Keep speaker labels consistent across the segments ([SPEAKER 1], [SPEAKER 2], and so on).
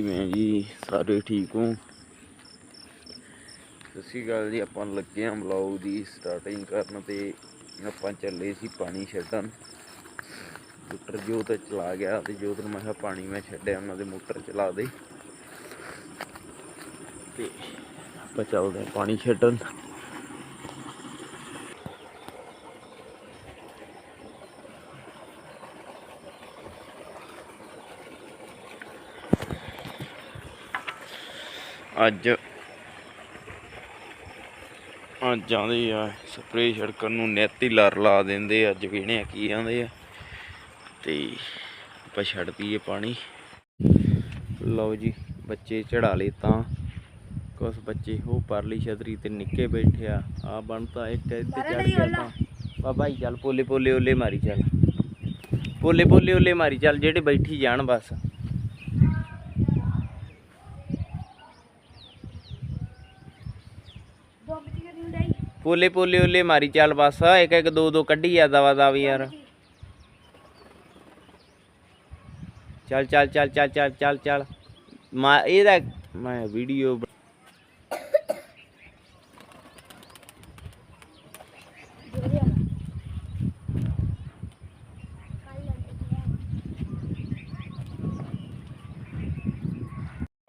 [SPEAKER 1] ਕਿਵੇਂ ਜੀ? ਸਾਰੇ ਠੀਕ ਹੋ? ਸਤਿ ਸ਼੍ਰੀ ਅਕਾਲ ਜੀ, ਆਪਾਂ ਲੱਗੇ ਆਂ ਬਲੌਗ ਦੀ ਸਟਾਰਟਿੰਗ ਕਰਨ ਤੇ। ਆਪਾਂ ਚੱਲੇ ਸੀ ਪਾਣੀ ਛੱਡਣ। ਮੋਟਰ ਜੋ ਜੋਤ ਚਲਾ ਗਿਆ ਤੇ ਜੋ ਨੂੰ ਮੈਂ ਕਿਹਾ ਪਾਣੀ ਮੈਂ ਛੱਡਿਆ, ਉਹਨਾਂ ਦੇ ਮੋਟਰ ਚਲਾ ਦੇ। ਤੇ ਆਪਾਂ ਚੱਲਦੇ ਆਂ ਪਾਣੀ ਛੱਡਣ। ਅੱਜ ਅੱਜ ਆਉਂਦੇ ਆ ਸਪਰੇਅ ਛੜਕਣ ਨੂੰ ਨੈਤੀ ਲਰ ਲਾ ਦਿੰਦੇ ਅੱਜ ਵੇਣੇ ਆ ਕੀ ਆਂਦੇ ਆ। ਤੇ ਆਪਾਂ ਛੱਡ ਦਈਏ ਪਾਣੀ। ਲਓ ਜੀ ਬੱਚੇ ਚੜਾ ਲਏ ਤਾਂ। ਕੁਛ ਬੱਚੇ ਹੋ ਪਰਲੀ ਛਤਰੀ ਤੇ ਨਿੱਕੇ ਬੈਠੇ ਆ। ਆ ਬਣਤਾ ਇੱਕ ਇੱਥੇ ਚੜ ਗਿਆ ਤਾਂ। ਬਾਬਾ ਜੀ ਚੱਲ ਪੋਲੇ ਪੋਲੇ ਓਲੇ ਮਾਰੀ ਚੱਲ। ਪੋਲੇ ਪੋਲੇ ਓਲੇ ਮਾਰੀ ਚੱਲ ਜਿਹੜੇ ਬੈਠੀ ਜਾਣ ਬਸ। ਪੋਲੇ ਪੋਲੇ ਓਲੇ ਮਾਰੀ ਚੱਲ ਬਸ ਇੱਕ ਇੱਕ ਦੋ ਦੋ ਕੱਢੀ ਆ ਦਵਾ ਦਵੀ ਯਾਰ। ਚੱਲ ਚੱਲ ਚੱਲ ਚੱਲ ਚੱਲ ਚੱਲ ਚੱਲ। ਮਾ ਇਹਦਾ ਮੈਂ ਵੀਡੀਓ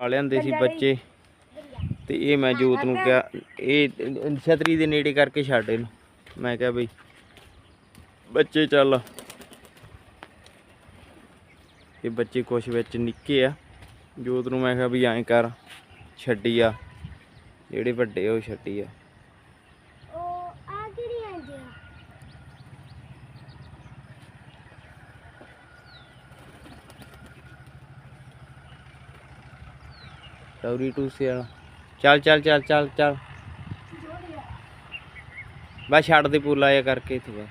[SPEAKER 1] ਵਾਲਿਆਂ ਦੇ ਸੀ ਬੱਚੇ। ਤੇ ਇਹ ਮੈਂ ਜੋਤ ਨੂੰ ਕਿਹਾ ਇਹ ਛਤਰੀ ਦੇ ਨੇੜੇ ਕਰਕੇ ਛੱਡ ਇਹਨੂੰ। ਮੈਂ ਕਿਹਾ ਬਈ ਬੱਚੇ ਚੱਲ। ਇਹ ਬੱਚੇ ਕੁਛ ਵਿੱਚ ਨਿੱਕੇ ਆ। ਜੋਤ ਨੂੰ ਮੈਂ ਕਿਹਾ ਵੀ ਐਂ ਕਰ ਛੱਡੀ ਆ। ਜਿਹੜੇ ਵੱਡੇ ਉਹ ਛੱਡੀ ਆ। ਟੌਰੀ ਟੂਸੇ ਵਾਲਾ। ਚੱਲ ਚੱਲ ਚੱਲ ਚੱਲ ਚੱਲ। ਬਸ ਛੱਡ ਦੇ ਪੂਲਾ ਇਹ ਕਰਕੇ ਇੱਥੇ ਬਸ।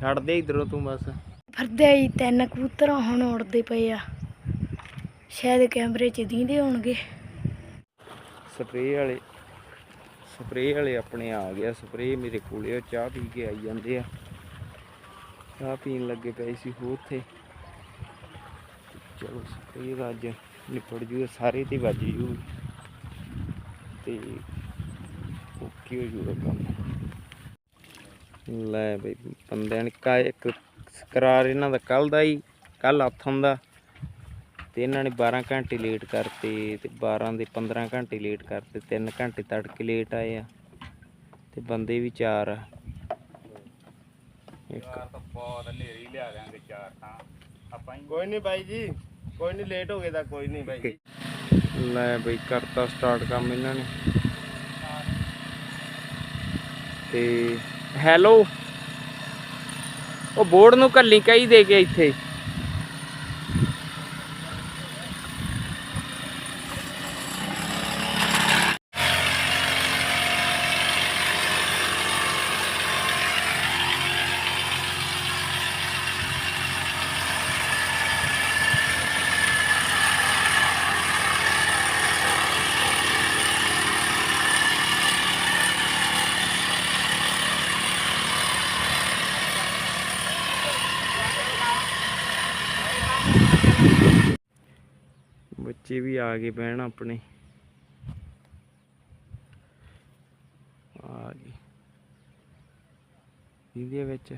[SPEAKER 1] ਛੱਡ ਦੇ ਇਧਰੋਂ ਤੂੰ ਬਸ।
[SPEAKER 2] ਫਰਦੇ ਹੀ ਤਿੰਨ ਕਬੂਤਰ ਹੁਣ ਉੜਦੇ ਪਏ ਆ। ਸ਼ਾਇਦ ਕੈਮਰੇ 'ਚ ਦੀਂਦੇ ਹੋਣਗੇ।
[SPEAKER 1] ਸਪਰੇਅ ਵਾਲੇ। ਸਪਰੇਅ ਵਾਲੇ ਆਪਣੇ ਆ ਗਿਆ, ਸਪਰੇਅ ਮੇਰੇ ਕੋਲੇ ਉਹ ਚਾਹ ਪੀ ਕੇ ਆਈ ਜਾਂਦੇ ਆ। ਚਾਹ ਪੀਣ ਲੱਗੇ ਪਏ ਸੀ ਹੋਰ ਉੱਥੇ। ਚਲੋ ਸਪਰੇਅ ਦਾ ਅੱਜ ਨਿਪੜ ਜੂਗਾ ਸਾਰੇ ਤੇ ਵੱਜ ਜੂ। ਤੇ ਓਕੇ ਹੋ ਜੂਗਾ ਕੰਮ। ਲੈ ਬਈ ਬੰਦਿਆਂ ਨੇ ਕਾ ਇੱਕ ਕਰਾਰ ਇਹਨਾਂ ਦਾ ਕੱਲ ਦਾ ਹੀ ਕੱਲ ਹੱਥੋਂ ਦਾ। ਤੇ ਇਹਨਾਂ ਨੇ 12 ਘੰਟੇ ਲੇਟ ਕਰਤੇ ਤੇ 12 ਦੇ 15 ਘੰਟੇ ਲੇਟ ਕਰਤੇ 3 ਘੰਟੇ ਤੜਕੇ ਲੇਟ ਆਏ ਆ ਤੇ ਬੰਦੇ ਵੀ ਚਾਰ ਆ। ਇੱਕ।
[SPEAKER 3] ਕੋਈ ਨਹੀਂ ਬਾਈ ਜੀ ਕੋਈ ਨਹੀਂ ਲੇਟ ਹੋ ਗਏ ਤਾਂ ਕੋਈ ਨਹੀਂ ਬਾਈ ਜੀ।
[SPEAKER 1] ਲੈ ਬਈ ਕਰਤਾ ਸਟਾਰਟ ਕੰਮ ਇਹਨਾਂ ਨੇ। ਤੇ ਹੈਲੋ ਉਹ ਬੋਰਡ ਨੂੰ ਕੱਲੀ ਕਹੀ ਦੇ ਕੇ ਇੱਥੇ। ਬੱਚੇ ਵੀ ਆ ਗਏ ਬਹਿਣ ਆਪਣੇ। ਆ ਗਏ। ਇਹਦੇ ਵਿੱਚ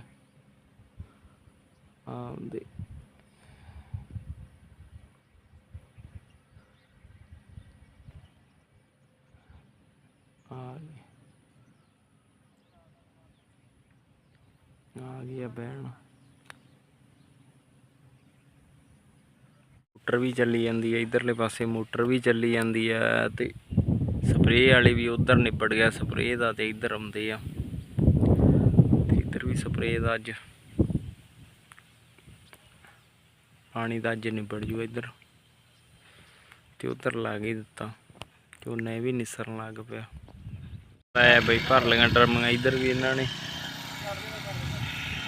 [SPEAKER 1] ਆਉਂਦੇ ਆ ਗਏ। ਆ ਗਿਆ ਬਹਿਣ। ਮੋਟਰ ਵੀ ਚੱਲੀ ਜਾਂਦੀ ਹੈ, ਇਧਰਲੇ ਪਾਸੇ ਮੋਟਰ ਵੀ ਚੱਲੀ ਜਾਂਦੀ ਹੈ ਤੇ ਸਪਰੇਅ ਵਾਲੇ ਵੀ ਉਧਰ ਨਿਬੜ ਗਿਆ, ਸਪਰੇਅ ਦਾ ਤੇ ਇਧਰ ਆਉਂਦੇ ਆ। ਤੇ ਇਧਰ ਵੀ ਸਪਰੇਅ ਦਾ ਅੱਜ। ਪਾਣੀ ਦਾ ਅੱਜ ਨਿਬੜ ਜੂ ਇਧਰ। ਤੇ ਉਧਰ ਲਾ ਕੇ ਦਿੱਤਾ। ਤੇ ਉਹਨੇ ਵੀ ਨਿਸਰਨ ਲੱਗ ਪਿਆ। ਲੈ ਬਈ ਭਰ ਲਈਆਂ ਡਰਮੀਆਂ, ਇਧਰ ਵੀ ਇਹਨਾਂ ਨੇ।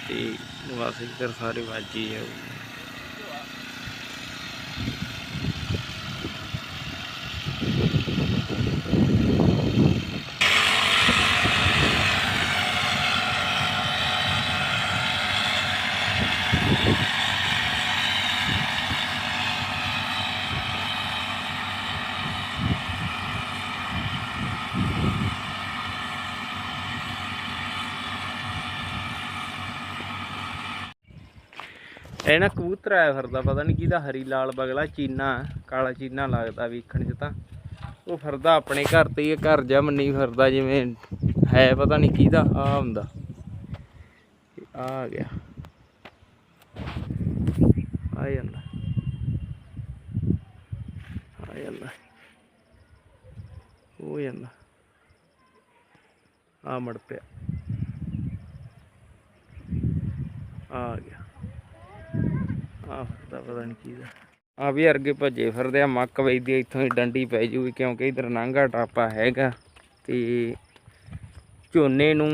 [SPEAKER 1] ਤੇ ਬਸ ਇਧਰ ਸਾਰੇ ਵਾਜੀ ਆ। ਇਹ ਨਾ ਕਬੂਤਰ ਆਇਆ ਫਿਰਦਾ, ਪਤਾ ਨਹੀਂ ਕਿਹਦਾ ਹਰੀ ਲਾਲ ਬਗਲਾ, ਚੀਨਾ, ਕਾਲਾ ਚੀਨਾ ਲੱਗਦਾ ਵੇਖਣ 'ਚ ਤਾਂ। ਉਹ ਫਿਰਦਾ ਆਪਣੇ ਘਰ ਤੇ ਹੀ, ਇਹ ਘਰ ਜਾ ਮੰਨੀ ਫਿਰਦਾ ਜਿਵੇਂ ਹੈ, ਪਤਾ ਨਹੀਂ ਕਿਹਦਾ ਆ ਹੁੰਦਾ। ਆ ਗਿਆ। ਆ ਜਾਂਦਾ ਆ ਜਾਂਦਾ ਉਹ ਜਾਂਦਾ ਆ ਮੜ ਪਿਆ। ਆ ਗਿਆ। ਆਹ ਤਾਂ ਪਤਾ ਨਹੀਂ ਕੀ ਦਾ। ਆ ਵੀ ਅਰਗੇ ਭੱਜੇ ਫਿਰਦੇ ਆ, ਮੱਕ ਵੇਚਦੀ ਇੱਥੋਂ ਹੀ ਡੰਡੀ ਪੈ ਜੂਗੀ ਕਿਉਂਕਿ ਇਧਰ ਨਾਂਗਾ ਟਾਪਾ ਹੈਗਾ ਤੇ ਝੋਨੇ ਨੂੰ,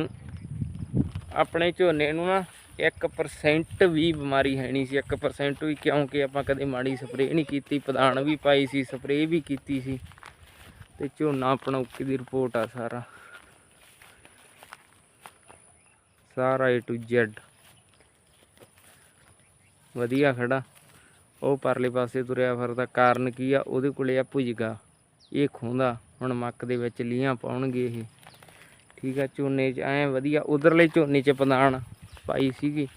[SPEAKER 1] ਆਪਣੇ ਝੋਨੇ ਨੂੰ ਨਾ 1% ਵੀ ਬਿਮਾਰੀ ਹੈ ਨਹੀਂ ਸੀ 1% ਵੀ ਕਿਉਂਕਿ ਆਪਾਂ ਕਦੇ ਮਾੜੀ ਸਪਰੇਅ ਨਹੀਂ ਕੀਤੀ ਪਦਾਨ ਵੀ ਪਾਈ ਸੀ ਸਪਰੇਅ ਵੀ ਕੀਤੀ ਸੀ ਤੇ ਝੋਨਾ ਆਪਣਾ ਓਕੇ ਦੀ ਰਿਪੋਰਟ ਆ ਸਾਰਾ। ਸਾਰਾ A to Z ਵਧੀਆ ਖੜਾ। ਉਹ ਪਰਲੇ ਪਾਸੇ ਤੁਰਿਆ ਫਿਰਦਾ, ਕਾਰਨ ਕੀ ਆ? ਉਹਦੇ ਕੋਲੇ ਆ ਭੁਜਗਾ। ਇਹ ਖੋਂਦਾ। ਹੁਣ ਮੱਕ ਦੇ ਵਿੱਚ ਲੀਆਂ ਪਾਉਣਗੇ ਇਹ। ਠੀਕ ਆ, ਝੋਨੇ 'ਚ ਐ ਵਧੀਆ, ਉਧਰਲੇ ਝੋਨੇ 'ਚ ਪਦਾਨ ਪਾਈ ਸੀਗੀ।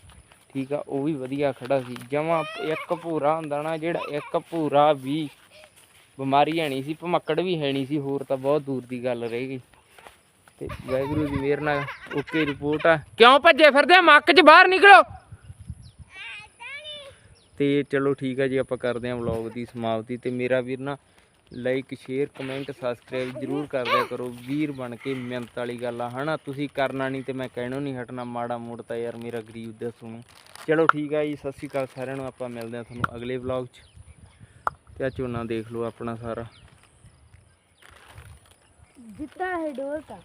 [SPEAKER 1] ਠੀਕ ਆ, ਉਹ ਵੀ ਵਧੀਆ ਖੜਾ ਸੀ। ਜਮਾ ਇੱਕ ਭੂਰਾ ਹੁੰਦਾ ਨਾ, ਜਿਹੜਾ ਇੱਕ ਭੂਰਾ ਵੀ ਬਿਮਾਰੀ ਹੈ ਨਹੀਂ ਸੀ, ਭਮੱਕੜ ਵੀ ਹੈ ਨਹੀਂ ਸੀ, ਹੋਰ ਤਾਂ ਬਹੁਤ ਦੂਰ ਦੀ ਗੱਲ ਰਹਿ ਗਈ। ਤੇ ਵਾਹਿਗੁਰੂ ਦੀ ਮਿਹਰ ਨਾਲ ਓਕੇ ਰਿਪੋਰਟ ਆ। ਕਿਉਂ ਭੱਜੇ ਫਿਰਦੇ ਮੱਕ 'ਚ ਬਾਹਰ ਨਿਕਲੋ। ਤੇ ਚਲੋ ਠੀਕ ਹੈ ਜੀ, ਆਪਾਂ ਕਰਦੇ ਹਾਂ ਵਲੌਗ ਦੀ ਸਮਾਪਤੀ ਤੇ ਮੇਰਾ ਵੀਰ ਨਾ ਲਾਈਕ ਸ਼ੇਅਰ ਕਮੈਂਟ ਸਬਸਕ੍ਰਾਈਬ ਜਰੂਰ ਕਰਦਿਆ ਕਰੋ। ਵੀਰ ਬਣ ਕੇ ਮਿਹਨਤ ਵਾਲੀ ਗੱਲ ਆ, ਹਨਾ? ਤੁਸੀਂ ਕਰਨਾ ਨਹੀਂ ਤੇ ਮੈਂ ਕਹਿਣੋਂ ਨਹੀਂ ਹਟਣਾ, ਮਾੜਾ ਮੋੜ ਤਾਂ ਯਾਰ ਮੇਰਾ ਗਰੀਬ ਦਾ ਸੁਣੋ। ਚਲੋ ਠੀਕ ਹੈ ਜੀ, ਸਤਿ ਸ਼੍ਰੀ ਅਕਾਲ ਸਾਰਿਆਂ ਨੂੰ, ਆਪਾਂ ਮਿਲਦੇ ਹਾਂ ਤੁਹਾਨੂੰ ਅਗਲੇ ਵਲੌਗ 'ਚ। ਤੇ ਆ ਝੋਨਾ ਦੇਖ ਲਓ ਆਪਣਾ ਸਾਰਾ।
[SPEAKER 2] ਜਿੱਤਾ ਹੈ ਡੋਲਤਾ।